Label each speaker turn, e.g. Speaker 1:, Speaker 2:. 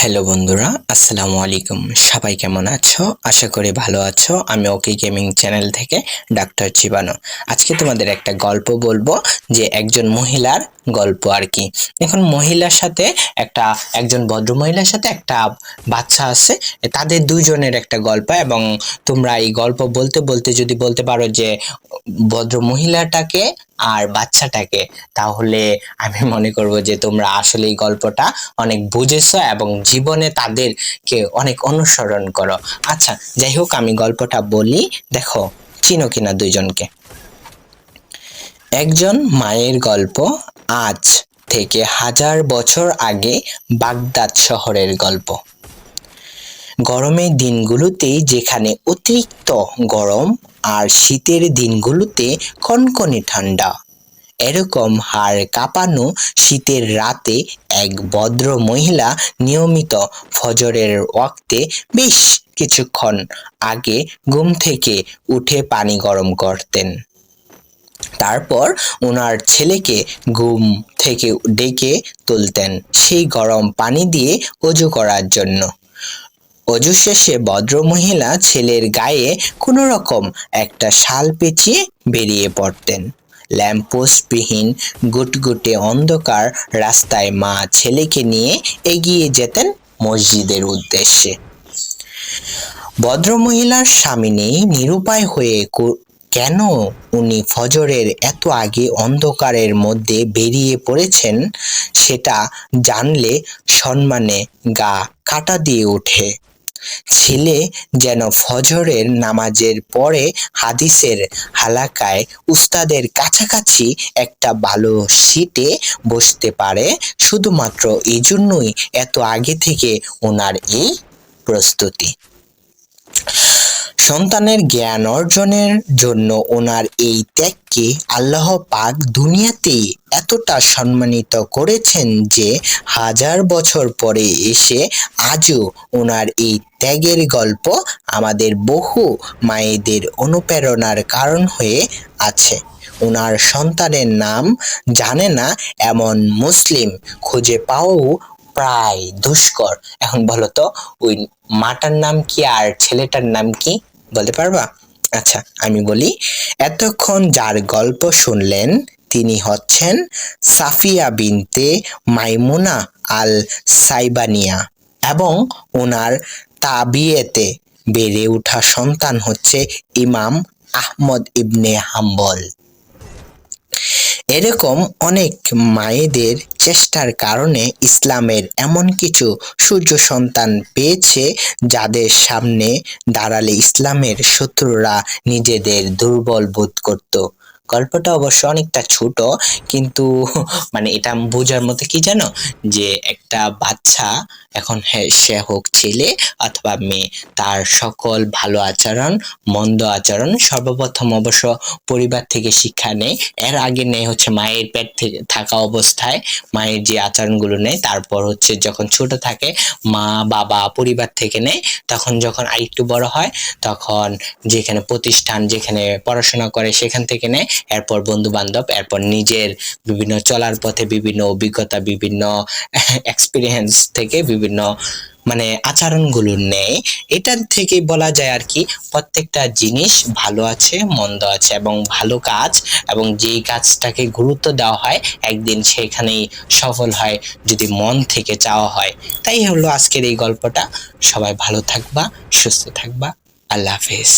Speaker 1: Hello বন্ধুরা। আসসালামু আলাইকুম। সবাই কেমন আছো? আশা করি ভালো আছো। আমি ওকে গেমিং চ্যানেল থেকে ডাক্তার চিবানো আজকে তোমাদের একটা গল্প বলব, যে একজন মহিলার গল্প আর কি। এখন মহিলার সাথে একটা, একজন ভদ্র মহিলার সাথে একটা বাচ্চা আছে। তাদের দুজনের একটা গল্প, এবং তোমরা এই গল্প বলতে বলতে যদি বলতে পারো যে ভদ্র মহিলাটাকে আর বাচ্চাটাকে, তাহলে আমি মনে করব যে তোমরা আসলে এই গল্পটা অনেক বুঝেছ এবং জীবনে তাদেরকে অনেক অনুসরণ করো। আচ্ছা যাই হোক, আমি গল্পটা বলি। দেখো, চিনো কিনা দুইজনকে। একজন মায়ের গল্প আজ থেকে হাজার বছর আগে বাগদাদ শহরের গল্প। গরমের দিনগুলোতে যেখানে অতিরিক্ত গরম আর শীতের দিনগুলোতে কনকনে ঠান্ডা। এরকম হাড় কাঁপানো শীতের রাতে এক ভদ্র মহিলা নিয়মিত ফজরের ওয়াক্তে বেশ কিছুক্ষণ আগে ঘুম থেকে উঠে পানি গরম করতেন। তারপর ওনার ছেলেকে ঘুম থেকে ডেকে তুলতেন। সেই গরম পানি দিয়ে অজু করার জন্য। অজু শেষে ভদ্রমহিলা ছেলের গায়ে কোনো রকম একটা শাল পেঁচিয়ে বেরিয়ে পড়তেন। ল্যাম্পোস্টবিহীন, গুটগুটে অন্ধকার রাস্তায় মা ছেলেকে নিয়ে এগিয়ে যেতেন মসজিদের উদ্দেশ্যে। ভদ্রমহিলার স্বামী নেই, নিরুপায় হয়ে কেন উনি ফজরের এত আগে অন্ধকারের মধ্যে বেরিয়ে পড়েছেন সেটা জানলে সম্মানে গা কাটা দিয়ে ওঠে। ছেলে যেন ফজরের নামাজের পরে হাদিসের হালাকায় উস্তাদের কাছাকাছি একটা ভালো সিটে বসতে পারে। শুধুমাত্র এই জন্যই এত আগে থেকে ওনার এই প্রস্তুতি। সন্তানের জ্ঞান অর্জনের জন্য ওনার এই ত্যাগকে আল্লাহ পাক দুনিয়াতেই এতটা সম্মানিত করেছেন যে হাজার বছর পরে এসে আজও ওনার এই ত্যাগের গল্প আমাদের বহু মায়েদের অনুপ্রেরণার কারণ হয়ে আছে। ওনার সন্তানের নাম জানে না এমন মুসলিম খুঁজে পাওয়াও প্রায় দুষ্কর। এখন বলো তো, ওই মাটার নাম কি আর ছেলেটার নাম কি? বলতে পারবা? আচ্ছা আমি বলি, এতক্ষণ যার গল্প শুনলেন তিনি হচ্ছেন সাফিয়া বিনতে মাইমুনা আল সাইবানিয়া এবং ওনার তাবিয়েতে বেড়ে ওঠা সন্তান হচ্ছে ইমাম আহমদ ইবনে হাম্বল। এরকম অনেক মায়েদের চেষ্টার কারণে ইসলামের এমন কিছু সূর্য সন্তান পেয়েছে যাদের সামনে দাঁড়ালে ইসলামের শত্রুরা নিজেদের দুর্বল বোধ করত। গল্পটা অবশ্য অনেকটা ছোট, কিন্তু মানে এটা বোঝার মতো কি জানো? যে একটা বাচ্চা, এখন সে হোক ছেলে অথবা মেয়ে, তার সকল ভালো আচরণ, মন্দ আচরণ সর্বপ্রথম অবশ্য পরিবার থেকে শিক্ষা নেয়। এর আগে নেয় হচ্ছে মায়ের পেট থেকে থাকা অবস্থায়, মায়ের যে আচরণগুলো নেয়, তারপর হচ্ছে যখন ছোট থাকে, মা, বাবা পরিবার থেকে নেয়, তখন যখন আরেকটু বড় হয়, তখন যেখানে প্রতিষ্ঠান, যেখানে পড়াশোনা করে, সেখান থেকে নেয়। এরপর বন্ধু বান্ধব এরপর নিজের বিভিন্ন চলার পথে বিভিন্ন অভিজ্ঞতা, বিভিন্ন এক্সপিরিয়েন্স থেকে বিভিন্ন মানে আচরণগুলো নেয়। এটার থেকে বলা যায় আর কি, প্রত্যেকটা জিনিস ভালো আছে, মন্দ আছে এবং ভালো কাজ এবং যেই কাজটাকে গুরুত্ব দেওয়া হয়, একদিন সেখানেই সফল হয়, যদি মন থেকে চাওয়া হয়। তাই হলো আজকের এই গল্পটা। সবাই ভালো থাকবা, সুস্থ থাকবা। আল্লাহ হাফেজ।